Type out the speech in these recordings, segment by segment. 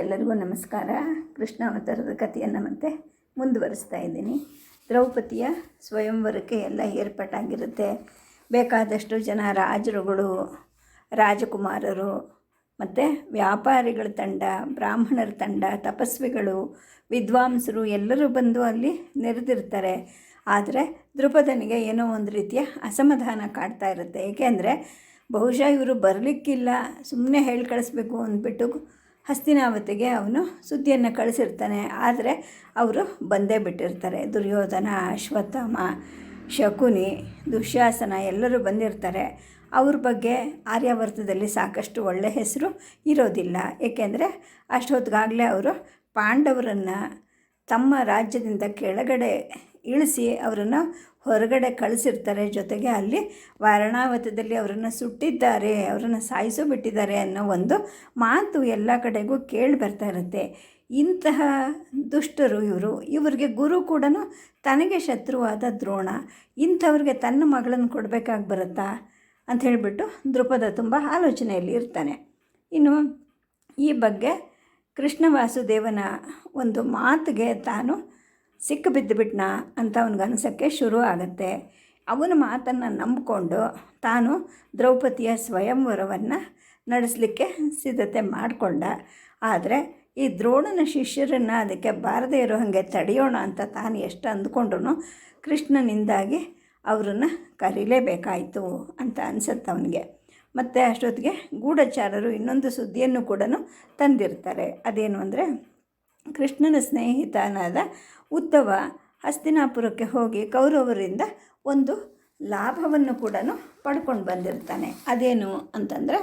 ಎಲ್ಲರಿಗೂ ನಮಸ್ಕಾರ. ಕೃಷ್ಣ ಅವತಾರದ ಕಥೆಯನ್ನು ಮತ್ತೆ ಮುಂದುವರಿಸ್ತಾ ಇದ್ದೀನಿ. ದ್ರೌಪದಿಯ ಸ್ವಯಂವರಕ್ಕೆ ಎಲ್ಲ ಏರ್ಪಾಟಾಗಿರುತ್ತೆ ಬೇಕಾದಷ್ಟು ಜನ ರಾಜರುಗಳು, ರಾಜಕುಮಾರರು ಮತ್ತು ವ್ಯಾಪಾರಿಗಳ ತಂಡ, ಬ್ರಾಹ್ಮಣರ ತಂಡ, ತಪಸ್ವಿಗಳು, ವಿದ್ವಾಂಸರು ಎಲ್ಲರೂ ಬಂದು ಅಲ್ಲಿ ನೆರೆದಿರ್ತಾರೆ. ಆದರೆ ದ್ರುಪದನಿಗೆ ಏನೋ ಒಂದು ರೀತಿಯ ಅಸಮಾಧಾನ ಕಾಡ್ತಾ ಇರುತ್ತೆ. ಏಕೆಂದರೆ ಬಹುಶಃ ಇವರು ಬರಲಿಕ್ಕಿಲ್ಲ ಸುಮ್ಮನೆ ಹೇಳಿ ಕಳಿಸ್ಬೇಕು ಅಂದ್ಬಿಟ್ಟು ಹಸ್ತಿನಾವತಿಗೆ ಅವನು ಸುದ್ದಿಯನ್ನು ಕಳಿಸಿರ್ತಾನೆ. ಆದರೆ ಅವರು ಬಂದೇ ಬಿಟ್ಟಿರ್ತಾರೆ. ದುರ್ಯೋಧನ, ಅಶ್ವತ್ಥಾಮ, ಶಕುನಿ, ದುಶ್ಯಾಸನ ಎಲ್ಲರೂ ಬಂದಿರ್ತಾರೆ. ಅವ್ರ ಬಗ್ಗೆ ಆರ್ಯಾವರ್ತದಲ್ಲಿ ಸಾಕಷ್ಟು ಒಳ್ಳೆಯ ಹೆಸರು ಇರೋದಿಲ್ಲ. ಏಕೆಂದರೆ ಅಷ್ಟೊತ್ತಿಗಾಗಲೇ ಅವರು ಪಾಂಡವರನ್ನು ತಮ್ಮ ರಾಜ್ಯದಿಂದ ಕೆಳಗಡೆ ಇಳಿಸಿ ಅವರನ್ನು ಹೊರಗಡೆ ಕಳಿಸಿರ್ತಾರೆ. ಜೊತೆಗೆ ಅಲ್ಲಿ ವಾರಣಾವತದಲ್ಲಿ ಅವರನ್ನು ಸುಟ್ಟಿದ್ದಾರೆ, ಅವರನ್ನು ಸಾಯಿಸೋ ಬಿಟ್ಟಿದ್ದಾರೆ ಅನ್ನೋ ಒಂದು ಮಾತು ಎಲ್ಲ ಕಡೆಗೂ ಕೇಳಿ ಬರ್ತಾ ಇರುತ್ತೆ. ಇಂತಹ ದುಷ್ಟರು ಇವರು. ಇವರಿಗೆ ಗುರು ಕೂಡ ತನಗೆ ಶತ್ರುವಾದ ದ್ರೋಣ. ಇಂಥವ್ರಿಗೆ ತನ್ನ ಮಗಳನ್ನು ಕೊಡಬೇಕಾಗಿ ಬರುತ್ತಾ ಅಂತ ಹೇಳಿಬಿಟ್ಟು ದೃಪದ ತುಂಬ ಆಲೋಚನೆಯಲ್ಲಿ ಇರ್ತಾನೆ. ಇನ್ನು ಈ ಬಗ್ಗೆ ಕೃಷ್ಣ ವಾಸುದೇವನ ಒಂದು ಮಾತಿಗೆ ತಾನು ಸಿಕ್ಕು ಬಿದ್ದುಬಿಟ್ನ ಅಂತ ಅವನಿಗೆ ಅನಿಸೋಕ್ಕೆ ಶುರು ಆಗುತ್ತೆ. ಅವನ ಮಾತನ್ನು ನಂಬಿಕೊಂಡು ತಾನು ದ್ರೌಪದಿಯ ಸ್ವಯಂವರವನ್ನು ನಡೆಸಲಿಕ್ಕೆ ಸಿದ್ಧತೆ ಮಾಡಿಕೊಂಡ. ಆದರೆ ಈ ದ್ರೋಣನ ಶಿಷ್ಯರನ್ನು ಅದಕ್ಕೆ ಬಾರದೇ ಇರೋ ಹಾಗೆ ತಡೆಯೋಣ ಅಂತ ತಾನು ಎಷ್ಟು ಅಂದ್ಕೊಂಡ್ರು ಕೃಷ್ಣನಿಂದಾಗಿ ಅವರನ್ನು ಕರೀಲೇಬೇಕಾಯಿತು ಅಂತ ಅನಿಸುತ್ತೆ ಅವನಿಗೆ. ಮತ್ತು ಅಷ್ಟೊತ್ತಿಗೆ ಗೂಢಚಾರರು ಇನ್ನೊಂದು ಸುದ್ದಿಯನ್ನು ಕೂಡ ತಂದಿರ್ತಾರೆ. ಅದೇನು ಅಂದರೆ ಕೃಷ್ಣನ ಸ್ನೇಹಿತನಾದ ಉದ್ದವ ಹಸ್ತಿನಾಪುರಕ್ಕೆ ಹೋಗಿ ಕೌರವರಿಂದ ಒಂದು ಲಾಭವನ್ನು ಕೂಡ ಪಡ್ಕೊಂಡು ಬಂದಿರ್ತಾನೆ. ಅದೇನು ಅಂತಂದರೆ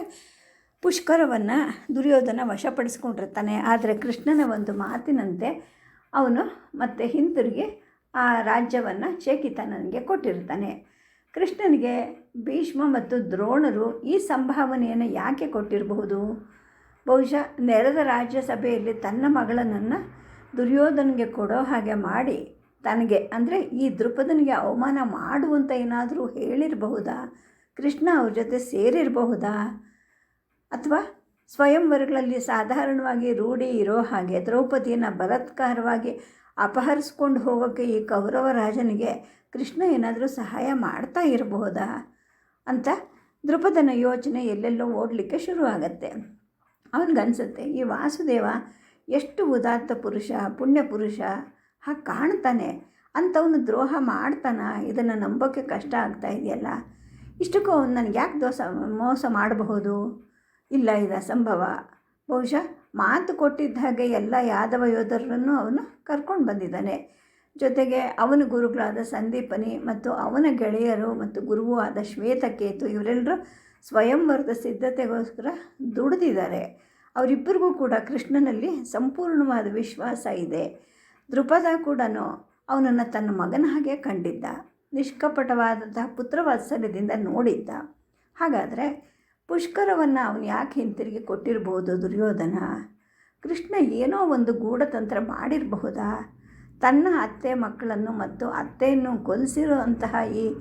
ಪುಷ್ಕರವನ್ನು ದುರ್ಯೋಧನ ವಶಪಡಿಸ್ಕೊಂಡಿರ್ತಾನೆ. ಆದರೆ ಕೃಷ್ಣನ ಒಂದು ಮಾತಿನಂತೆ ಅವನು ಮತ್ತೆ ಹಿಂತಿರುಗಿ ಆ ರಾಜ್ಯವನ್ನು ಚೇಕಿತನನಿಗೆ ಕೊಟ್ಟಿರ್ತಾನೆ. ಕೃಷ್ಣನಿಗೆ ಭೀಷ್ಮ ಮತ್ತು ದ್ರೋಣರು ಈ ಸಂಭಾವನೆಯನ್ನು ಯಾಕೆ ಕೊಟ್ಟಿರಬಹುದು? ಬಹುಶಃ ನೆರೆದ ರಾಜ್ಯಸಭೆಯಲ್ಲಿ ತನ್ನ ಮಗಳನನ್ನು ದುರ್ಯೋಧನಿಗೆ ಕೊಡೋ ಹಾಗೆ ಮಾಡಿ ತನಗೆ, ಅಂದರೆ ಈ ದೃಪದನಿಗೆ ಅವಮಾನ ಮಾಡುವಂತ ಏನಾದರೂ ಹೇಳಿರಬಹುದಾ? ಕೃಷ್ಣ ಅವ್ರ ಜೊತೆ ಸೇರಿರಬಹುದಾ? ಅಥವಾ ಸ್ವಯಂವರಗಳಲ್ಲಿ ಸಾಧಾರಣವಾಗಿ ರೂಢಿ ಇರೋ ಹಾಗೆ ದ್ರೌಪದಿಯನ್ನು ಬಲಾತ್ಕಾರವಾಗಿ ಅಪಹರಿಸ್ಕೊಂಡು ಹೋಗೋಕ್ಕೆ ಈ ಕೌರವ ರಾಜನಿಗೆ ಕೃಷ್ಣ ಏನಾದರೂ ಸಹಾಯ ಮಾಡ್ತಾ ಇರಬಹುದಾ? ಅಂತ ದೃಪದನ ಯೋಚನೆ ಎಲ್ಲೆಲ್ಲೋ ಓಡಲಿಕ್ಕೆ ಶುರುವಾಗತ್ತೆ. ಅವನಿಗನ್ಸುತ್ತೆ, ಈ ವಾಸುದೇವ ಎಷ್ಟು ಉದಾತ್ತ ಪುರುಷ, ಪುಣ್ಯ ಪುರುಷ ಹಾಗೆ ಕಾಣ್ತಾನೆ. ಅಂಥವನು ದ್ರೋಹ ಮಾಡ್ತಾನ. ಇದನ್ನು ನಂಬೋಕ್ಕೆ ಕಷ್ಟ ಆಗ್ತಾ ಇದೆಯಲ್ಲ? ಇಷ್ಟಕ್ಕೂ ಅವನು ನನಗೆ ಯಾಕೆ ದೋಸ, ಮೋಸ ಮಾಡಬಹುದು? ಇಲ್ಲ, ಇದು ಅಸಂಭವ. ಬಹುಶಃ ಮಾತು ಕೊಟ್ಟಿದ್ದ ಹಾಗೆ ಎಲ್ಲ ಯಾದವ ಯೋಧರನ್ನು ಅವನು ಕರ್ಕೊಂಡು ಬಂದಿದ್ದಾನೆ. ಜೊತೆಗೆ ಅವನ ಗುರುಗಳಾದ ಸಂದೀಪನಿ ಮತ್ತು ಅವನ ಗೆಳೆಯರು ಮತ್ತು ಗುರುವೂ ಆದ ಶ್ವೇತಕೇತು ಇವರೆಲ್ಲರೂ ಸ್ವಯಂವರದ ಸಿದ್ಧತೆಗೋಸ್ಕರ ದುಡಿದಿದ್ದಾರೆ. ಅವರಿಬ್ಬರಿಗೂ ಕೂಡ ಕೃಷ್ಣನಲ್ಲಿ ಸಂಪೂರ್ಣವಾದ ವಿಶ್ವಾಸ ಇದೆ. ದೃಪದ ಕೂಡ ಅವನನ್ನು ತನ್ನ ಮಗನ ಹಾಗೆ ಕಂಡಿದ್ದ. ನಿಷ್ಕಪಟವಾದಂತಹ ಪುತ್ರವಾತ್ಸಲ್ಯದಿಂದ ನೋಡಿದ್ದ. ಹಾಗಾದರೆ ಪುಷ್ಕರವನ್ನು ಅವನು ಯಾಕೆ ಹಿಂತಿರುಗಿ ಕೊಟ್ಟಿರಬಹುದು ದುರ್ಯೋಧನ? ಕೃಷ್ಣ ಏನೋ ಒಂದು ಗೂಢತಂತ್ರ ಮಾಡಿರಬಹುದಾ? ತನ್ನ ಅತ್ತೆ ಮಕ್ಕಳನ್ನು ಮತ್ತು ಅತ್ತೆಯನ್ನು ಕೊಲಿಸಿರುವಂತಹ ಈ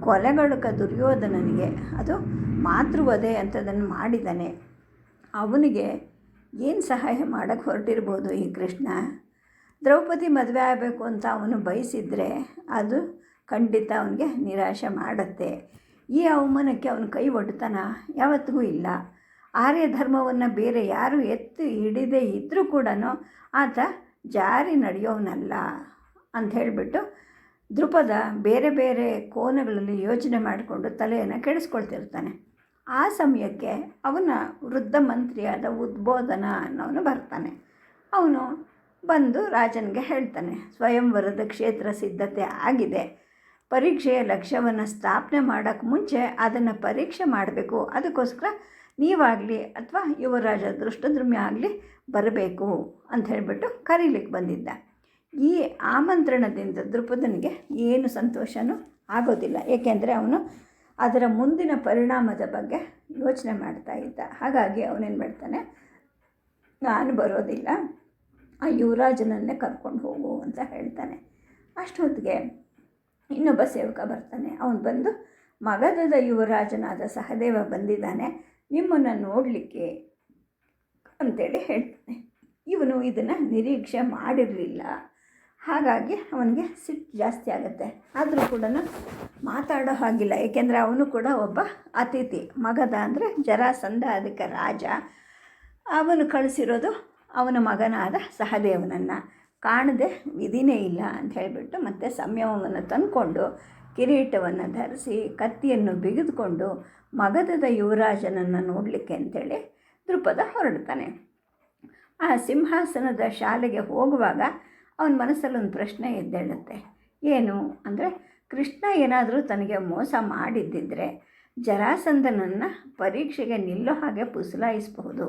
ಕೊಲೆಗಡುಕ ದುರ್ಯೋಧನನಿಗೆ ಅದು ಮಾತೃವಧೆ ಅಂತದನ್ನು ಮಾಡಿದ್ದಾನೆ. ಅವನಿಗೆ ಏನು ಸಹಾಯ ಮಾಡೋಕ್ಕೆ ಹೊರಟಿರ್ಬೋದು ಈ ಕೃಷ್ಣ? ದ್ರೌಪದಿ ಮದುವೆ ಆಗಬೇಕು ಅಂತ ಅವನು ಬಯಸಿದರೆ ಅದು ಖಂಡಿತ ಅವನಿಗೆ ನಿರಾಶೆ ಮಾಡುತ್ತೆ. ಈ ಅವಮಾನಕ್ಕೆ ಅವನು ಕೈ ಒಡ್ತಾನ ಯಾವತ್ತಿಗೂ ಇಲ್ಲ. ಆರ್ಯ ಧರ್ಮವನ್ನು ಬೇರೆ ಯಾರು ಎತ್ತಿ ಹಿಡಿದೇ ಇದ್ದರೂ ಕೂಡ ಆತ ಜಾರಿ ನಡೆಯೋವನಲ್ಲ ಅಂತ ಹೇಳಿಬಿಟ್ಟು ದೃಪದ ಬೇರೆ ಬೇರೆ ಕೋನಗಳಲ್ಲಿ ಯೋಚನೆ ಮಾಡಿಕೊಂಡು ತಲೆಯನ್ನು ಕೆಡಿಸ್ಕೊಳ್ತಿರ್ತಾನೆ. ಆ ಸಮಯಕ್ಕೆ ಅವನ ವೃದ್ಧ ಮಂತ್ರಿಯಾದ ಉದ್ಬೋಧನ ಅನ್ನೋನು ಬರ್ತಾನೆ. ಅವನು ಬಂದು ರಾಜನಿಗೆ ಹೇಳ್ತಾನೆ ಸ್ವಯಂವರದ ಕ್ಷೇತ್ರ ಸಿದ್ಧತೆ ಆಗಿದೆ. ಪರೀಕ್ಷೆಯ ಲಕ್ಷ್ಯವನ್ನು ಸ್ಥಾಪನೆ ಮಾಡೋಕ್ಕೆ ಮುಂಚೆ ಅದನ್ನು ಪರೀಕ್ಷೆ ಮಾಡಬೇಕು. ಅದಕ್ಕೋಸ್ಕರ ನೀವಾಗಲಿ ಅಥವಾ ಯುವರಾಜ ದೃಷ್ಟದ್ರಮ್ಯ ಆಗಲಿ ಬರಬೇಕು, ಅಂತ ಹೇಳಿಬಿಟ್ಟು ಕರೀಲಿಕ್ಕೆ ಬಂದಿದ್ದ. ಈ ಆಮಂತ್ರಣದಿಂದ ದೃಪದನಿಗೆ ಏನು ಸಂತೋಷನೂ ಆಗೋದಿಲ್ಲ. ಏಕೆಂದರೆ ಅವನು ಅದರ ಮುಂದಿನ ಪರಿಣಾಮದ ಬಗ್ಗೆ ಯೋಚನೆ ಮಾಡ್ತಾ ಇದ್ದ. ಹಾಗಾಗಿ ಅವನೇನು ಮಾಡ್ತಾನೆ, ನಾನು ಬರೋದಿಲ್ಲ, ಆ ಯುವರಾಜನನ್ನೇ ಕರ್ಕೊಂಡು ಹೋಗು ಅಂತ ಹೇಳ್ತಾನೆ. ಅಷ್ಟೊತ್ತಿಗೆ ಇನ್ನೊಬ್ಬ ಸೇವಕ ಬರ್ತಾನೆ. ಅವನು ಬಂದು ಮಗಧದ ಯುವರಾಜನಾದ ಸಹದೇವ ಬಂದಿದ್ದಾನೆ, ನಿಮ್ಮನ್ನು ನೋಡಲಿಕ್ಕೆ ಅಂತೇಳಿ ಹೇಳ್ತಾನೆ. ಇವನು ಇದನ್ನು ನಿರೀಕ್ಷೆ ಮಾಡಿರಲಿಲ್ಲ. ಹಾಗಾಗಿ ಅವನಿಗೆ ಸಿಟ್ಟು ಜಾಸ್ತಿ ಆಗುತ್ತೆ. ಆದರೂ ಕೂಡ ಮಾತಾಡೋ ಹಾಗಿಲ್ಲ. ಏಕೆಂದರೆ ಅವನು ಕೂಡ ಒಬ್ಬ ಅತಿಥಿ. ಮಗದ ಅಂದರೆ ಜರಾಸಂಧ ಅದಕ್ಕೆ ರಾಜ. ಅವನು ಕಳಿಸಿರೋದು ಅವನ ಮಗನಾದ ಸಹದೇವನನ್ನು. ಕಾಣದೆ ವಿಧಿನೇ ಇಲ್ಲ ಅಂತ ಹೇಳಿಬಿಟ್ಟು ಮತ್ತೆ ಸಂಯಮವನ್ನು ತಂದುಕೊಂಡು ಕಿರೀಟವನ್ನು ಧರಿಸಿ ಕತ್ತಿಯನ್ನು ಬಿಗಿದುಕೊಂಡು ಮಗಧದ ಯುವರಾಜನನ್ನು ನೋಡಲಿಕ್ಕೆ ಅಂತೇಳಿ ದೃಪದ ಹೊರಡ್ತಾನೆ ಆ ಸಿಂಹಾಸನದ ಶಾಲೆಗೆ ಹೋಗುವಾಗ ಅವನ ಮನಸ್ಸಲ್ಲಿ ಒಂದು ಪ್ರಶ್ನೆ ಎದ್ದೇಳುತ್ತೆ. ಏನು ಅಂದರೆ ಕೃಷ್ಣ ಏನಾದರೂ ತನಗೆ ಮೋಸ ಮಾಡಿದ್ದಿದ್ರೆ ಜರಾಸಂದನನ್ನು ಪರೀಕ್ಷೆಗೆ ನಿಲ್ಲೋ ಹಾಗೆ ಪುಸಲಾಯಿಸಬಹುದು.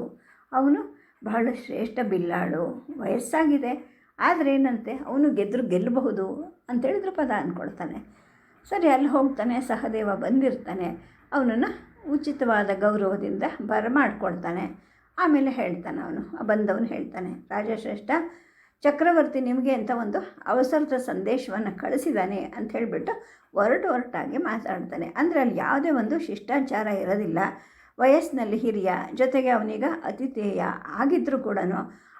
ಅವನು ಬಹಳ ಶ್ರೇಷ್ಠ ಬಿಲ್ಲಾಳು, ವಯಸ್ಸಾಗಿದೆ, ಆದರೆ ಏನಂತೆ, ಅವನು ಗೆದ್ದರು ಗೆಲ್ಲಬಹುದು ಅಂತೇಳಿದ್ರು ಪದ ಅಂದ್ಕೊಳ್ತಾನೆ ಸರಿ, ಅಲ್ಲಿ ಹೋಗ್ತಾನೆ, ಸಹದೇವ ಬಂದಿರ್ತಾನೆ, ಅವನನ್ನು ಉಚಿತವಾದ ಗೌರವದಿಂದ ಬರಮಾಡ್ಕೊಳ್ತಾನೆ. ಆಮೇಲೆ ಹೇಳ್ತಾನೆ ಅವನು, ಬಂದವನು ಹೇಳ್ತಾನೆ, ರಾಜಶ್ರೇಷ್ಠ ಚಕ್ರವರ್ತಿ ನಿಮಗೆ ಅಂತ ಒಂದು ಅವಸರದ ಸಂದೇಶವನ್ನು ಕಳಿಸಿದ್ದಾನೆ ಅಂತ ಹೇಳಿಬಿಟ್ಟು ಒರಟು ಹೊರಟಾಗಿ ಮಾತಾಡ್ತಾನೆ. ಅಂದರೆ ಅಲ್ಲಿ ಯಾವುದೇ ಒಂದು ಶಿಷ್ಟಾಚಾರ ಇರೋದಿಲ್ಲ. ವಯಸ್ಸಿನಲ್ಲಿ ಹಿರಿಯ, ಜೊತೆಗೆ ಅವನೀಗ ಅತಿಥೇಯ ಆಗಿದ್ದರೂ ಕೂಡ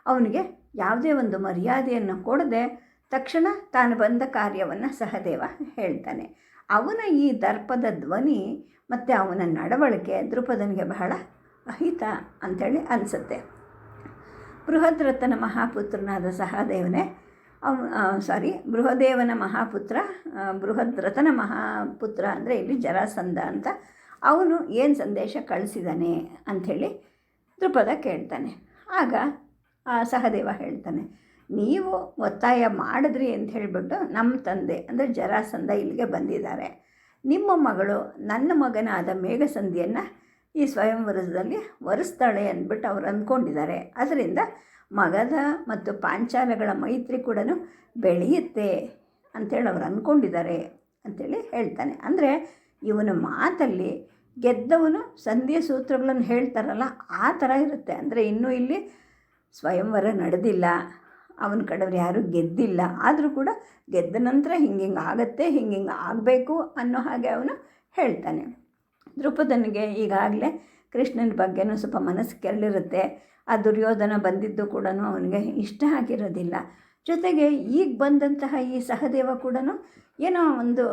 ಅವನಿಗೆ ಯಾವುದೇ ಒಂದು ಮರ್ಯಾದೆಯನ್ನು ಕೊಡದೆ ತಕ್ಷಣ ತಾನು ಬಂದ ಕಾರ್ಯವನ್ನು ಸಹದೇವ ಹೇಳ್ತಾನೆ. ಅವನ ಈ ದರ್ಪದ ಧ್ವನಿ ಮತ್ತು ಅವನ ನಡವಳಿಕೆ ದೃಪದನಿಗೆ ಬಹಳ ಅಹಿತ ಅಂಥೇಳಿ ಅನಿಸುತ್ತೆ. ಬೃಹದ್ರಥನ ಮಹಾಪುತ್ರನಾದ ಸಹದೇವನೇ. ಅವನು ಸಾರಿ ಬೃಹದೇವನ ಮಹಾಪುತ್ರ ಬೃಹದ್ರಥನ ಮಹಾಪುತ್ರ ಅಂದರೆ ಇಲ್ಲಿ ಜರಾಸಂಧ ಅಂತ. ಅವನು ಏನು ಸಂದೇಶ ಕಳಿಸಿದ್ದಾನೆ ಅಂಥೇಳಿ ದೃಪದ ಕೇಳ್ತಾನೆ. ಆಗ, ಆ, ಸಹದೇವ ಹೇಳ್ತಾನೆ, ನೀವು ಒತ್ತಾಯ ಮಾಡಿದ್ರಿ ಅಂತ ಹೇಳಿಬಿಟ್ಟು ನಮ್ಮ ತಂದೆ ಅಂದರೆ ಜರಾಸಂಧ ಇಲ್ಲಿಗೆ ಬಂದಿದ್ದಾರೆ. ನಿಮ್ಮ ಮಗಳು ನನ್ನ ಮಗನಾದ ಮೇಘಸಂಧಿಯನ್ನು ಈ ಸ್ವಯಂವರದಲ್ಲಿ ವರಿಸ್ತಾಳೆ ಅಂದ್ಬಿಟ್ಟು ಅವ್ರು ಅಂದ್ಕೊಂಡಿದ್ದಾರೆ. ಅದರಿಂದ ಮಗಧ ಮತ್ತು ಪಾಂಚಾಲಗಳ ಮೈತ್ರಿ ಕೂಡ ಬೆಳೆಯುತ್ತೆ ಅಂಥೇಳಿ ಅವ್ರು ಅಂದ್ಕೊಂಡಿದ್ದಾರೆ ಅಂಥೇಳಿ ಹೇಳ್ತಾನೆ. ಅಂದರೆ ಇವನ ಮಾತಲ್ಲಿ ಗೆದ್ದವನು ಸಂಧಿಯ ಸೂತ್ರಗಳನ್ನು ಹೇಳ್ತಾರಲ್ಲ, ಆ ಥರ ಇರುತ್ತೆ. ಅಂದರೆ ಇನ್ನೂ ಇಲ್ಲಿ ಸ್ವಯಂವರ ನಡೆದಿಲ್ಲ, ಅವನ ಕಡೆಯವ್ರು ಯಾರೂ ಗೆದ್ದಿಲ್ಲ. ಆದರೂ ಕೂಡ ಗೆದ್ದ ನಂತರ ಹಿಂಗೆ ಹಿಂಗೆ ಆಗುತ್ತೆ ಹಿಂಗೆ ಹಿಂಗೆ ಆಗಬೇಕು ಅನ್ನೋ ಹಾಗೆ ಅವನು ಹೇಳ್ತಾನೆ. ದ್ರುಪದನಿಗೆ ಈಗಾಗಲೇ ಕೃಷ್ಣನ ಬಗ್ಗೆನೂ ಸ್ವಲ್ಪ ಮನಸ್ಸು ಕೆರಳಿರುತ್ತೆ. ಆ ದುರ್ಯೋಧನ ಬಂದಿದ್ದು ಕೂಡ ಅವನಿಗೆ ಇಷ್ಟ ಆಗಿರೋದಿಲ್ಲ. ಜೊತೆಗೆ ಈಗ ಬಂದಂತಹ ಈ ಸಹದೇವ ಕೂಡ ಏನೋ ಒಂದು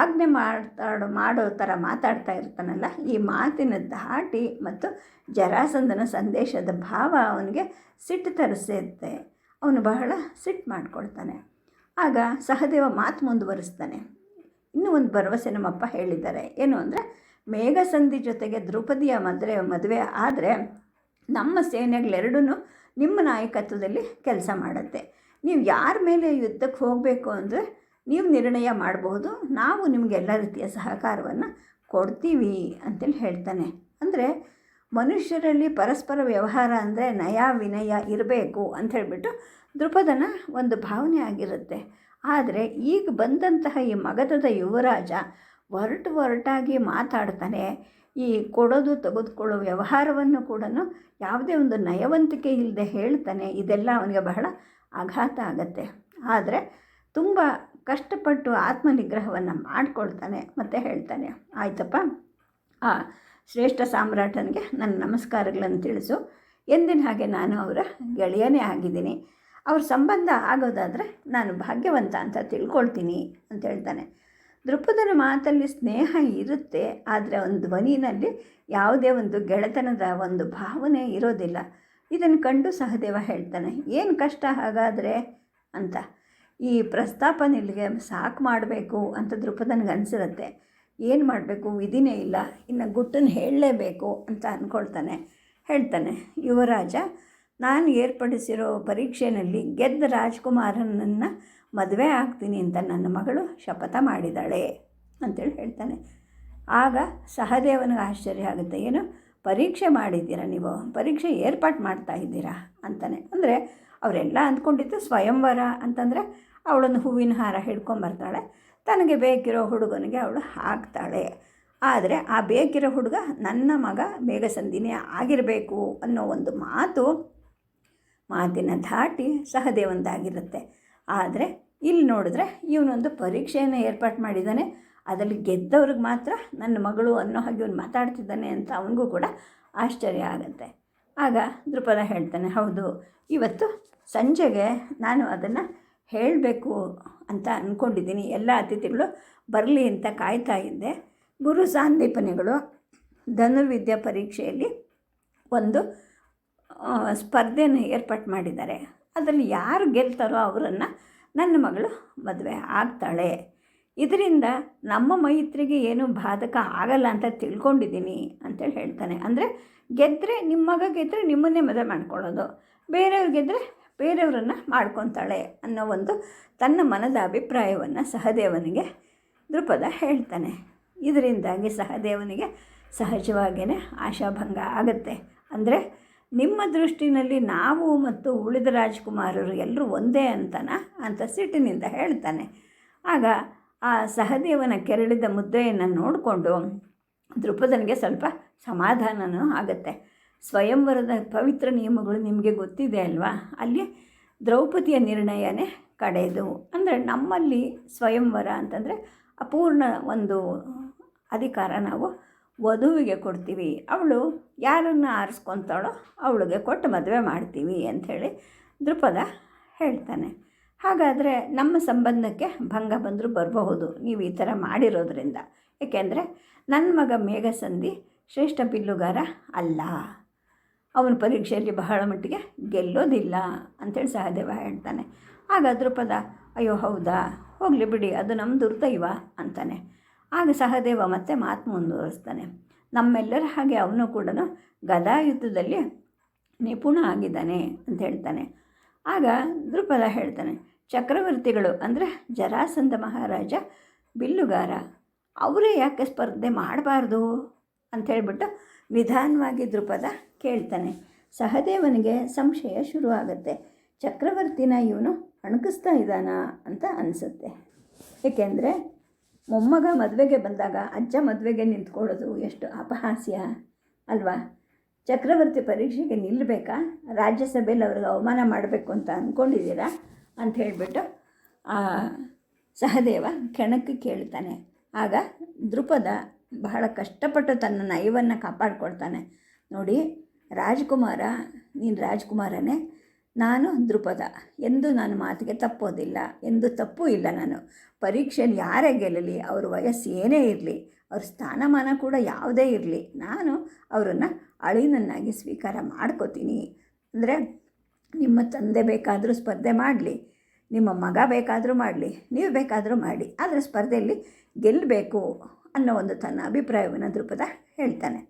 ಆಜ್ಞೆ ಮಾಡ್ತಾಡೋ, ಮಾಡೋ ಥರ ಮಾತಾಡ್ತಾ ಇರ್ತಾನಲ್ಲ, ಈ ಮಾತಿನ ದಾಟಿ ಮತ್ತು ಜರಾಸಂದನ ಸಂದೇಶದ ಭಾವ ಅವನಿಗೆ ಸಿಟ್ಟು ತರಿಸುತ್ತೆ. ಅವನು ಬಹಳ ಸಿಟ್ಟು ಮಾಡಿಕೊಳ್ತಾನೆ. ಆಗ ಸಹದೇವ ಮಾತು ಮುಂದುವರಿಸ್ತಾನೆ. ಇನ್ನೂ ಒಂದು ಭರವಸೆ ನಮ್ಮಪ್ಪ ಹೇಳಿದ್ದಾರೆ. ಏನು ಅಂದರೆ ಮೇಘಸಂಧಿ ಜೊತೆಗೆ ದ್ರೌಪದಿಯ ಮದುವೆ ಮದುವೆ ಆದರೆ ನಮ್ಮ ಸೇನೆಗಳೆರಡೂ ನಿಮ್ಮ ನಾಯಕತ್ವದಲ್ಲಿ ಕೆಲಸ ಮಾಡುತ್ತೆ. ನೀವು ಯಾರ ಮೇಲೆ ಯುದ್ಧಕ್ಕೆ ಹೋಗಬೇಕು ಅಂದರೆ ನೀವು ನಿರ್ಣಯ ಮಾಡಬಹುದು ನಾವು ನಿಮಗೆಲ್ಲ ರೀತಿಯ ಸಹಕಾರವನ್ನು ಕೊಡ್ತೀವಿ ಅಂತೇಳಿ ಹೇಳ್ತಾನೆ. ಅಂದರೆ ಮನುಷ್ಯರಲ್ಲಿ ಪರಸ್ಪರ ವ್ಯವಹಾರ ಅಂದರೆ ನಯ ವಿನಯ ಇರಬೇಕು ಅಂತ ಹೇಳಿಬಿಟ್ಟು ದೃಪದನ ಒಂದು ಭಾವನೆ ಆಗಿರುತ್ತೆ. ಆದರೆ ಈಗ ಬಂದಂತಹ ಈ ಮಗಧದ ಯುವರಾಜ ಒರಟು ಒರಟಾಗಿ ಮಾತಾಡ್ತಾನೆ, ಈ ಕೊಡೋದು ತೆಗೆದುಕೊಳ್ಳೋ ವ್ಯವಹಾರವನ್ನು ಕೂಡ ಯಾವುದೇ ಒಂದು ನಯವಂತಿಕೆ ಇಲ್ಲದೆ ಹೇಳ್ತಾನೆ, ಇದೆಲ್ಲ ಅವನಿಗೆ ಬಹಳ ಆಘಾತ ಆಗತ್ತೆ. ಆದರೆ ತುಂಬ ಕಷ್ಟಪಟ್ಟು ಆತ್ಮನಿಗ್ರಹವನ್ನು ಮಾಡಿಕೊಳ್ತಾನೆ ಮತ್ತು ಹೇಳ್ತಾನೆ, ಆಯ್ತಪ್ಪ, ಆ ಶ್ರೇಷ್ಠ ಸಾಮ್ರಾಟನಿಗೆ ನನ್ನ ನಮಸ್ಕಾರಗಳನ್ನು ತಿಳಿಸು. ಎಂದಿನ ಹಾಗೆ ನಾನು ಅವರ ಗೆಳೆಯನೇ ಆಗಿದ್ದೀನಿ. ಅವ್ರ ಸಂಬಂಧ ಆಗೋದಾದರೆ ನಾನು ಭಾಗ್ಯವಂತ ಅಂತ ತಿಳ್ಕೊಳ್ತೀನಿ ಅಂತ ಹೇಳ್ತಾನೆ. ದೃಪದನ ಮಾತಲ್ಲಿ ಸ್ನೇಹ ಇರುತ್ತೆ, ಆದರೆ ಒಂದು ಧ್ವನಿನಲ್ಲಿ ಯಾವುದೇ ಒಂದು ಗೆಳೆತನದ ಒಂದು ಭಾವನೆ ಇರೋದಿಲ್ಲ. ಇದನ್ನು ಕಂಡು ಸಹದೇವ ಹೇಳ್ತಾನೆ, ಏನು ಕಷ್ಟ ಹಾಗಾದರೆ? ಅಂತ. ಈ ಪ್ರಸ್ತಾಪ ನಿಲ್ಲಿಗೆ ಸಾಕು ಮಾಡಬೇಕು ಅಂತ ದೃಪದನಿಗೆ ಅನಿಸಿರುತ್ತೆ. ಏನು ಮಾಡಬೇಕು? ವಿಧಿನೇ ಇಲ್ಲ. ಇನ್ನು ಗುಟ್ಟನ್ನು ಹೇಳಲೇಬೇಕು ಅಂತ ಅಂದ್ಕೊಳ್ತಾನೆ ಹೇಳ್ತಾನೆ, ಯುವರಾಜ, ನಾನು ಏರ್ಪಡಿಸಿರೋ ಪರೀಕ್ಷೆಯಲ್ಲಿ ಗೆದ್ದ ರಾಜ್ಕುಮಾರನನ್ನು ಮದುವೆ ಆಗ್ತೀನಿ ಅಂತ ನನ್ನ ಮಗಳು ಶಪಥ ಮಾಡಿದಾಳೆ ಅಂತೇಳಿ ಹೇಳ್ತಾನೆ. ಆಗ ಸಹದೇವನಿಗೆ ಆಶ್ಚರ್ಯ ಆಗುತ್ತೆ. ಏನು? ಪರೀಕ್ಷೆ ಮಾಡಿದ್ದೀರಾ ನೀವು? ಪರೀಕ್ಷೆ ಏರ್ಪಾಟ್ ಮಾಡ್ತಾ ಇದ್ದೀರಾ ಅಂತಾನೆ. ಅಂದರೆ ಅವರೆಲ್ಲ ಅಂದ್ಕೊಂಡಿದ್ದು ಸ್ವಯಂವರ ಅಂತಂದರೆ ಅವಳೊಂದು ಹೂವಿನ ಹಾರ ಹಿಡ್ಕೊಂಬರ್ತಾಳೆ ತನಗೆ ಬೇಕಿರೋ ಹುಡುಗನಿಗೆ ಅವಳು ಹಾಕ್ತಾಳೆ. ಆದರೆ ಆ ಬೇಕಿರೋ ಹುಡುಗ ನನ್ನ ಮಗ ಮೇಘಸಂದಿನಿ ಆಗಿರಬೇಕು ಅನ್ನೋ ಒಂದು ಮಾತು ಮಾತಿನ ದಾಟಿ ಸಹದೇವಂದಾಗಿರುತ್ತೆ ಆದರೆ ಇಲ್ಲಿ ನೋಡಿದ್ರೆ ಇವನೊಂದು ಪರೀಕ್ಷೆಯನ್ನು ಏರ್ಪಾಟ್ ಮಾಡಿದ್ದಾನೆ. ಅದರಲ್ಲಿ ಗೆದ್ದವ್ರಿಗೆ ಮಾತ್ರ ನನ್ನ ಮಗಳು ಅನ್ನೋ ಹಾಗೆ ಇವನು ಮಾತಾಡ್ತಿದ್ದಾನೆ ಅಂತ ಅವನಿಗೂ ಕೂಡ ಆಶ್ಚರ್ಯ ಆಗುತ್ತೆ. ಆಗ ದೃಪದ ಹೇಳ್ತಾನೆ, ಹೌದು, ಇವತ್ತು ಸಂಜೆಗೆ ನಾನು ಅದನ್ನು ಹೇಳಬೇಕು ಅಂತ ಅಂದ್ಕೊಂಡಿದ್ದೀನಿ ಎಲ್ಲ ಅತಿಥಿಗಳು ಬರಲಿ ಅಂತ ಕಾಯ್ತಾ ಇದ್ದೆ. ಗುರು ಸಾಂದೀಪನಿಗಳು, ಧನುರ್ವಿದ್ಯಾ ಪರೀಕ್ಷೆಯಲ್ಲಿ ಒಂದು ಸ್ಪರ್ಧೆಯನ್ನು ಏರ್ಪಾಟು ಏರ್ಪಾಟ್ ಮಾಡಿದ್ದಾರೆ. ಅದರಲ್ಲಿ ಯಾರು ಗೆಲ್ತಾರೋ ಅವರನ್ನು ನನ್ನ ಮಗಳು ಮದುವೆ ಆಗ್ತಾಳೆ. ಇದರಿಂದ ನಮ್ಮ ಮೈತ್ರಿಗೆ ಏನು ಬಾಧಕ ಆಗಲ್ಲ ಅಂತ ತಿಳ್ಕೊಂಡಿದ್ದೀನಿ ಅಂತೇಳಿ ಹೇಳ್ತಾನೆ. ಅಂದರೆ ಗೆದ್ದರೆ ನಿಮ್ಮ ಮಗ ಗೆದ್ದರೆ ನಿಮ್ಮನ್ನೇ ಮದುವೆ ಮಾಡ್ಕೊಳ್ಳೋದು. ಬೇರೆಯವ್ರು ಗೆದ್ದರೆ ಬೇರೆಯವರನ್ನು ಮಾಡ್ಕೊತಾಳೆ ಅನ್ನೋ ಒಂದು ತನ್ನ ಮನದ ಅಭಿಪ್ರಾಯವನ್ನು ಸಹದೇವನಿಗೆ ದೃಪದ ಹೇಳ್ತಾನೆ. ಇದರಿಂದಾಗಿ ಸಹದೇವನಿಗೆ ಸಹಜವಾಗಿಯೇ ಆಶಾಭಂಗ ಆಗುತ್ತೆ. ಅಂದರೆ ನಿಮ್ಮ ದೃಷ್ಟಿನಲ್ಲಿ ನಾವು ಮತ್ತು ಉಳಿದ ರಾಜ್ಕುಮಾರರು ಎಲ್ಲರೂ ಒಂದೇ ಅಂತನ? ಅಂತ ಸಿಟ್ಟಿನಿಂದ ಹೇಳ್ತಾನೆ. ಆಗ ಆ ಸಹದೇವನ ಕೆರಳಿದ ಮುದ್ದೆಯನ್ನು ನೋಡಿಕೊಂಡು ದೃಪದನಿಗೆ ಸ್ವಲ್ಪ ಸಮಾಧಾನನೂ ಆಗುತ್ತೆ. ಸ್ವಯಂವರದ ಪವಿತ್ರ ನಿಯಮಗಳು ನಿಮಗೆ ಗೊತ್ತಿದೆ ಅಲ್ವಾ? ಅಲ್ಲಿ ದ್ರೌಪದಿಯ ನಿರ್ಣಯನೇ ಕಡೆಯದು ಅಂದರೆ ನಮ್ಮಲ್ಲಿ ಸ್ವಯಂವರ ಅಂತಂದರೆ ಅಪೂರ್ಣ ಒಂದು ಅಧಿಕಾರ ನಾವು ವಧುವಿಗೆ ಕೊಡ್ತೀವಿ. ಅವಳು ಯಾರನ್ನು ಆರಿಸ್ಕೊತಾಳೋ ಅವಳಿಗೆ ಕೊಟ್ಟು ಮದುವೆ ಮಾಡ್ತೀವಿ ಅಂಥೇಳಿ ದೃಪದ ಹೇಳ್ತಾನೆ. ಹಾಗಾದರೆ ನಮ್ಮ ಸಂಬಂಧಕ್ಕೆ ಭಂಗ ಬಂದರೂ ಬರಬಹುದು. ನೀವು ಈ ಥರ ಮಾಡಿರೋದ್ರಿಂದ. ಏಕೆಂದರೆ ನನ್ನ ಮಗ ಮೇಘಸಂಧಿ ಶ್ರೇಷ್ಠ ಬಿಲ್ಲುಗಾರ ಅಲ್ಲ. ಅವನ ಪರೀಕ್ಷೆಯಲ್ಲಿ ಬಹಳ ಮಟ್ಟಿಗೆ ಗೆಲ್ಲೋದಿಲ್ಲ ಅಂಥೇಳಿ ಸಹದೇವ ಹೇಳ್ತಾನೆ. ಆಗ ದೃಪದ, ಅಯ್ಯೋ ಹೌದಾ? ಹೋಗಲಿ ಬಿಡಿ, ಅದು ನಮ್ಮ ದುರ್ದೈವ ಅಂತಾನೆ. ಆಗ ಸಹದೇವ ಮತ್ತೆ ಮಾತು ಮುಂದುವರಿಸ್ತಾನೆ. ನಮ್ಮೆಲ್ಲರ ಹಾಗೆ ಅವನು ಕೂಡ ಗದಾಯುದ್ಧದಲ್ಲಿ ನಿಪುಣ ಆಗಿದ್ದಾನೆ ಅಂತ ಹೇಳ್ತಾನೆ. ಆಗ ದೃಪದ ಹೇಳ್ತಾನೆ, ಚಕ್ರವರ್ತಿಗಳು ಅಂದರೆ ಜರಾಸಂಧ ಮಹಾರಾಜ, ಬಿಲ್ಲುಗಾರ, ಅವರೇ ಯಾಕೆ ಸ್ಪರ್ಧೆ ಮಾಡಬಾರ್ದು? ಅಂಥೇಳ್ಬಿಟ್ಟು ನಿಧಾನವಾಗಿ ದೃಪದ ಕೇಳ್ತಾನೆ. ಸಹದೇವನಿಗೆ ಸಂಶಯ ಶುರುವಾಗುತ್ತೆ. ಚಕ್ರವರ್ತಿನ ಇವನು ಅಣಕಿಸ್ತಾ ಇದ್ದಾನಾ ಅಂತ ಅನಿಸುತ್ತೆ. ಏಕೆಂದರೆ ಮೊಮ್ಮಗ ಮದುವೆಗೆ ಬಂದಾಗ ಅಜ್ಜ ಮದುವೆಗೆ ನಿಂತ್ಕೊಳ್ಳೋದು ಎಷ್ಟು ಅಪಹಾಸ್ಯ, ಅಲ್ವಾ? ಚಕ್ರವರ್ತಿ ಪರೀಕ್ಷೆಗೆ ನಿಲ್ಲಬೇಕಾ ರಾಜ್ಯಸಭೆಯಲ್ಲಿ ಅವ್ರಿಗೆ ಅವಮಾನ ಮಾಡಬೇಕು ಅಂತ ಅಂದ್ಕೊಂಡಿದ್ದೀರಾ ಅಂತ ಹೇಳಿಬಿಟ್ಟು ಸಹದೇವ ಕೆಣಕ್ಕೆ ಕೇಳ್ತಾನೆ. ಆಗ ದೃಪದ ಬಹಳ ಕಷ್ಟಪಟ್ಟು ತನ್ನ ನಯವನ್ನು ಕಾಪಾಡ್ಕೊಳ್ತಾನೆ. ನೋಡಿ, ರಾಜ್ಕುಮಾರ, ನೀನು ರಾಜ್ಕುಮಾರನೇ ನಾನು ದೃಪದ ಎಂದು ನಾನು ಮಾತಿಗೆ ತಪ್ಪೋದಿಲ್ಲ. ಎಂದು ತಪ್ಪು ಇಲ್ಲ ನಾನು. ಪರೀಕ್ಷೆಯಲ್ಲಿ ಯಾರೇ ಗೆಲ್ಲಲಿ, ಅವ್ರ ವಯಸ್ಸು ಏನೇ ಇರಲಿ, ಅವ್ರ ಸ್ಥಾನಮಾನ ಕೂಡ ಯಾವುದೇ ಇರಲಿ, ನಾನು ಅವರನ್ನು ಅಳಿನನ್ನಾಗಿ ಸ್ವೀಕಾರ ಮಾಡ್ಕೋತೀನಿ. ಅಂದರೆ ನಿಮ್ಮ ತಂದೆ ಬೇಕಾದರೂ ಸ್ಪರ್ಧೆ ಮಾಡಲಿ, ನಿಮ್ಮ ಮಗ ಬೇಕಾದರೂ ಮಾಡಲಿ, ನೀವು ಬೇಕಾದರೂ ಮಾಡಿ, ಆದರೆ ಸ್ಪರ್ಧೆಯಲ್ಲಿ ಗೆಲ್ಲಬೇಕು ಅನ್ನೋ ಒಂದು ತನ್ನ ಅಭಿಪ್ರಾಯವನ್ನು ದೃಪದ ಹೇಳ್ತಾನೆ.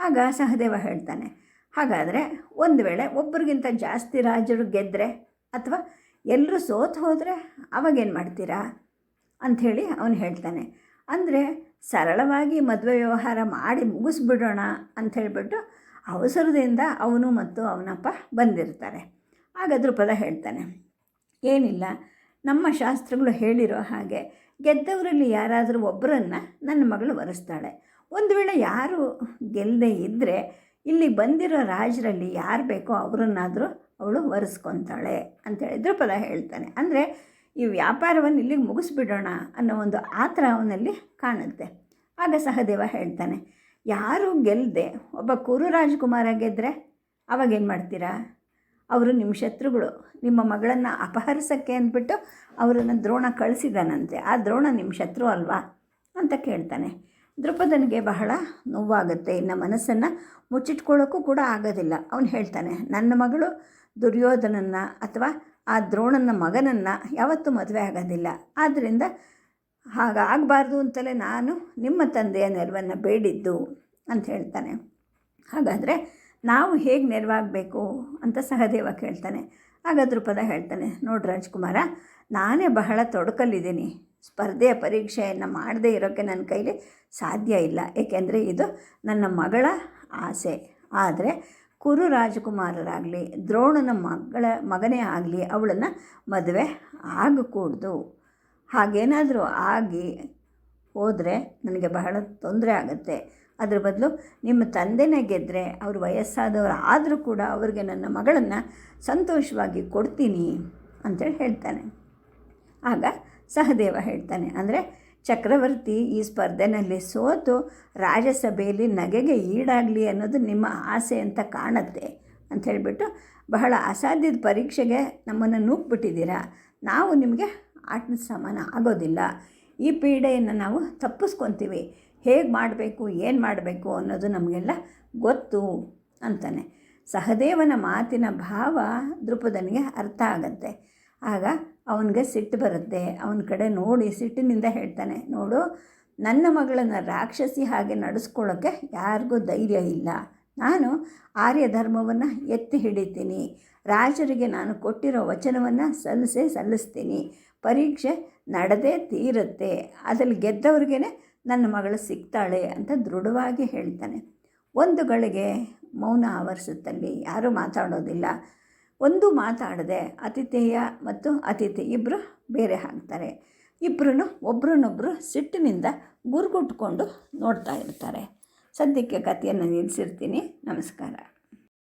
ಆಗ ಸಹದೇವ ಹೇಳ್ತಾನೆ ಹಾಗಾದರೆ ಒಂದು ವೇಳೆ ಒಬ್ಬರಿಗಿಂತ ಜಾಸ್ತಿ ರಾಜರು ಗೆದ್ದರೆ ಅಥವಾ ಎಲ್ಲರೂ ಸೋತು ಹೋದರೆ ಅವಾಗೇನು ಮಾಡ್ತೀರಾ? ಅಂಥೇಳಿ ಅವನು ಹೇಳ್ತಾನೆ. ಅಂದರೆ ಸರಳವಾಗಿ ಮದುವೆ ವ್ಯವಹಾರ ಮಾಡಿ ಮುಗಿಸ್ಬಿಡೋಣ ಅಂಥೇಳ್ಬಿಟ್ಟು ಅವಸರದಿಂದ ಅವನು ಮತ್ತು ಅವನಪ್ಪ ಬಂದಿರ್ತಾರೆ. ಆಗ ದೃಪದ ಹೇಳ್ತಾನೆ, ಏನಿಲ್ಲ, ನಮ್ಮ ಶಾಸ್ತ್ರಗಳು ಹೇಳಿರೋ ಹಾಗೆ ಗೆದ್ದವರಲ್ಲಿ ಯಾರಾದರೂ ಒಬ್ಬರನ್ನು ನನ್ನ ಮಗಳು ವರೆಸ್ತಾಳೆ. ಒಂದು ವೇಳೆ ಯಾರು ಗೆಲ್ಲದೆ ಇದ್ದರೆ ಇಲ್ಲಿ ಬಂದಿರೋ ರಾಜರಲ್ಲಿ ಯಾರು ಬೇಕೋ ಅವರನ್ನಾದರೂ ಅವಳು ಒರೆಸ್ಕೊತಾಳೆ ಅಂತೇಳಿ ದೃಪದ ಹೇಳ್ತಾನೆ. ಅಂದರೆ ಈ ವ್ಯಾಪಾರವನ್ನು ಇಲ್ಲಿಗೆ ಮುಗಿಸ್ಬಿಡೋಣ ಅನ್ನೋ ಒಂದು ಆತರ ಅವನಲ್ಲಿ ಕಾಣುತ್ತೆ. ಆಗ ಸಹದೇವ ಹೇಳ್ತಾನೆ, ಯಾರು ಗೆಲ್ಲದೆ ಒಬ್ಬ ಕುರು ರಾಜಕುಮಾರ ಗೆದ್ದರೆ ಅವಾಗೇನು ಮಾಡ್ತೀರಾ? ಅವರು ನಿಮ್ಮ ಶತ್ರುಗಳು, ನಿಮ್ಮ ಮಗಳನ್ನು ಅಪಹರಿಸೋಕ್ಕೆ ಅಂದ್ಬಿಟ್ಟು ಅವರನ್ನು ದ್ರೋಣ ಕಳಿಸಿದಾನಂತೆ. ಆ ದ್ರೋಣ ನಿಮ್ಮ ಶತ್ರು ಅಲ್ವಾ? ಅಂತ ಕೇಳ್ತಾನೆ. ದೃಪದನಿಗೆ ಬಹಳ ನೋವಾಗುತ್ತೆ. ಇನ್ನು ಮನಸ್ಸನ್ನು ಮುಚ್ಚಿಟ್ಕೊಳ್ಳೋಕ್ಕೂ ಕೂಡ ಆಗೋದಿಲ್ಲ. ಅವನು ಹೇಳ್ತಾನೆ, ನನ್ನ ಮಗಳು ದುರ್ಯೋಧನನ್ನು ಅಥವಾ ಆ ದ್ರೋಣನ ಮಗನನ್ನು ಯಾವತ್ತೂ ಮದುವೆ ಆಗೋದಿಲ್ಲ. ಆದ್ದರಿಂದ ಹಾಗಾಗಬಾರ್ದು ಅಂತಲೇ ನಾನು ನಿಮ್ಮ ತಂದೆಯ ನೆರವನ್ನು ಬೇಡಿದ್ದು ಅಂತ ಹೇಳ್ತಾನೆ. ಹಾಗಾದರೆ ನಾವು ಹೇಗೆ ನೆರವಾಗಬೇಕು ಅಂತ ಸಹದೇವ ಕೇಳ್ತಾನೆ. ಆಗ ದೃಪದ ಹೇಳ್ತಾನೆ, ನೋಡಿ ರಾಜ್ಕುಮಾರ, ನಾನೇ ಬಹಳ ತೊಡಕಲ್ಲಿದ್ದೀನಿ. ಸ್ಪರ್ಧೆಯ ಪರೀಕ್ಷೆಯನ್ನು ಮಾಡದೇ ಇರೋಕ್ಕೆ ನನ್ನ ಕೈಲಿ ಸಾಧ್ಯ ಇಲ್ಲ. ಏಕೆಂದರೆ ಇದು ನನ್ನ ಮಗಳ ಆಸೆ. ಆದರೆ ಕುರು ರಾಜಕುಮಾರರಾಗಲಿ, ದ್ರೋಣನ ಮಗಳ ಮಗನೇ ಆಗಲಿ, ಅವಳನ್ನು ಮದುವೆ ಆಗಕೂಡ್ದು. ಹಾಗೇನಾದರೂ ಆಗಿ ಹೋದರೆ ನನಗೆ ಬಹಳ ತೊಂದರೆ ಆಗುತ್ತೆ. ಅದ್ರ ಬದಲು ನಿಮ್ಮ ತಂದೆನೇ ಗೆದ್ದರೆ ಅವರು ವಯಸ್ಸಾದವರು ಆದರೂ ಕೂಡ ಅವ್ರಿಗೆ ನನ್ನ ಮಗಳನ್ನು ಸಂತೋಷವಾಗಿ ಕೊಡ್ತೀನಿ ಅಂತೇಳಿ ಹೇಳ್ತಾನೆ. ಆಗ ಸಹದೇವ ಹೇಳ್ತಾನೆ. ಅಂದರೆ ಚಕ್ರವರ್ತಿ ಈ ಸ್ಪರ್ಧೆನಲ್ಲಿ ಸೋತು ರಾಜಸಭೆಯಲ್ಲಿ ನಗೆಗೆ ಈಡಾಗಲಿ ಅನ್ನೋದು ನಿಮ್ಮ ಆಸೆ ಅಂತ ಕಾಣುತ್ತೆ ಅಂತ ಹೇಳಿಬಿಟ್ಟು ಬಹಳ ಅಸಾಧ್ಯದ ಪರೀಕ್ಷೆಗೆ ನಮ್ಮನ್ನು ನೂಕ್ಬಿಟ್ಟಿದ್ದೀರಾ? ನಾವು ನಿಮಗೆ ಆಟದ ಸಮಾನ ಆಗೋದಿಲ್ಲ. ಈ ಪೀಡೆಯನ್ನು ನಾವು ತಪ್ಪಿಸ್ಕೊತೀವಿ. ಹೇಗೆ ಮಾಡಬೇಕು, ಏನು ಮಾಡಬೇಕು ಅನ್ನೋದು ನಮಗೆಲ್ಲ ಗೊತ್ತು ಅಂತಾನೆ. ಸಹದೇವನ ಮಾತಿನ ಭಾವ ದೃಪದನಿಗೆ ಅರ್ಥ ಆಗತ್ತೆ. ಆಗ ಅವನಿಗೆ ಸಿಟ್ಟು ಬರುತ್ತೆ. ಅವನ ಕಡೆ ನೋಡಿ ಸಿಟ್ಟಿನಿಂದ ಹೇಳ್ತಾನೆ, ನೋಡು, ನನ್ನ ಮಗಳನ್ನು ರಾಕ್ಷಸಿ ಹಾಗೆ ನಡೆಸ್ಕೊಳ್ಳೋಕ್ಕೆ ಯಾರಿಗೂ ಧೈರ್ಯ ಇಲ್ಲ. ನಾನು ಆರ್ಯ ಧರ್ಮವನ್ನು ಎತ್ತಿ ಹಿಡಿತೀನಿ. ರಾಜರಿಗೆ ನಾನು ಕೊಟ್ಟಿರೋ ವಚನವನ್ನು ಸಲ್ಲಿಸೇ ಸಲ್ಲಿಸ್ತೀನಿ. ಪರೀಕ್ಷೆ ನಡೆದೇ ತೀರುತ್ತೆ. ಅದರಲ್ಲಿ ಗೆದ್ದವ್ರಿಗೇ ನನ್ನ ಮಗಳು ಸಿಗ್ತಾಳೆ ಅಂತ ದೃಢವಾಗಿ ಹೇಳ್ತಾನೆ. ಒಂದು ಗಳಿಗೆ ಮೌನ ಆವರಿಸುತ್ತಲ್ಲಿ ಯಾರೂ ಮಾತಾಡೋದಿಲ್ಲ. ಒಂದು ಮಾತಾಡದೆ ಅತಿಥೇಯ ಮತ್ತು ಅತಿಥಿ ಇಬ್ಬರು ಬೇರೆ ಹಾಕ್ತಾರೆ ಇಬ್ಬರೂ ಒಬ್ರನ್ನೊಬ್ಬರು ಸಿಟ್ಟಿನಿಂದ ಗುರುಗುಟ್ಕೊಂಡು ನೋಡ್ತಾ ಇರ್ತಾರೆ. ಸದ್ಯಕ್ಕೆ ಕಥೆಯನ್ನು ನಿಲ್ಲಿಸಿರ್ತೀನಿ ನಮಸ್ಕಾರ.